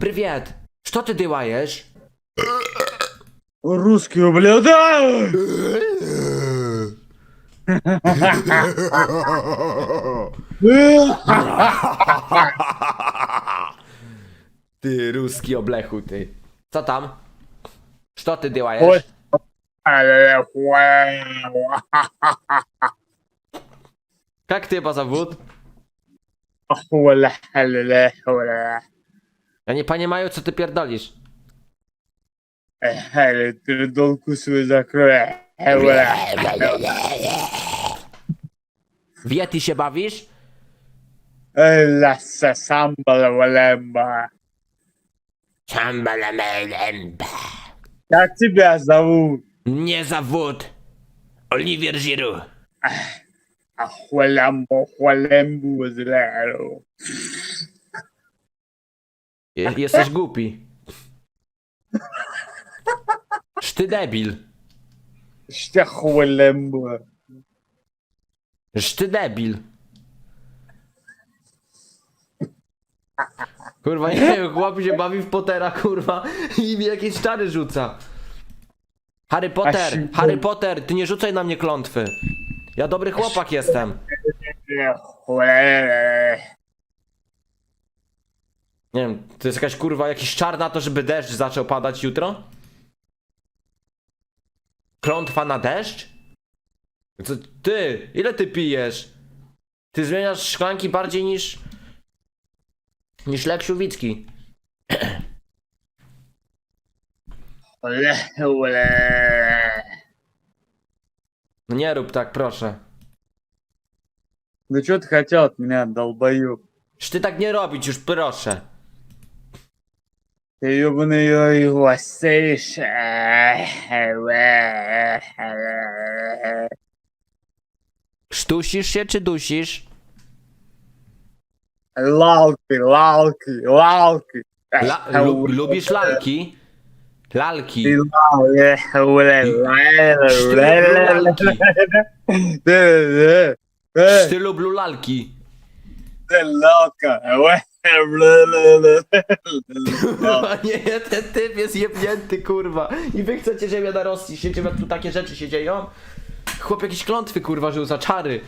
Привет! Что ты делаешь? Русские, блядь, да! Ty, ruski oblechu, ty. Co tam? Co ty Ой. делаешь? Jak ty ma zawód? Ja nie, panie Maju, co ty pierdolisz? Ale pierdolku sobie zakroję. W Yeti się bawisz? Lasa samba la walemba. Chambalamalemba. Jak ty byłaś zawód? Nie zawód. Oliwier Giroud. A chwalambo, chwalembu z. Jesteś głupi. Szty debil. Ściachłe lębłe. Szty debil. Kurwa, nie wiem, chłop się bawi w Pottera, kurwa, i mi jakieś czary rzuca. Harry Potter, Harry Potter, ty nie rzucaj na mnie klątwy. Ja dobry chłopak jestem. Nie wiem, to jest jakaś kurwa, jakiś czar na to, żeby deszcz zaczął padać jutro? Klątwa na deszcz? Co, ty, ile ty pijesz? Ty zmieniasz szklanki bardziej niż... niż Lek Siówicki. No nie rób tak, proszę. Ну что ты хотел от меня, долбоёб? Już ty tak nie robić, już proszę. Jobny oj, łasejsze. Sztusisz się czy dusisz? Lalki, lalki, lalki. La, lu, lubisz lalki? Lalki. Sztylu blu lalki. Lalka nie, ten typ jest jebnięty, kurwa. I wy chcecie, ja na Rosji jak tu takie rzeczy się dzieją? Chłop jakieś klątwy, kurwa, żył za czary.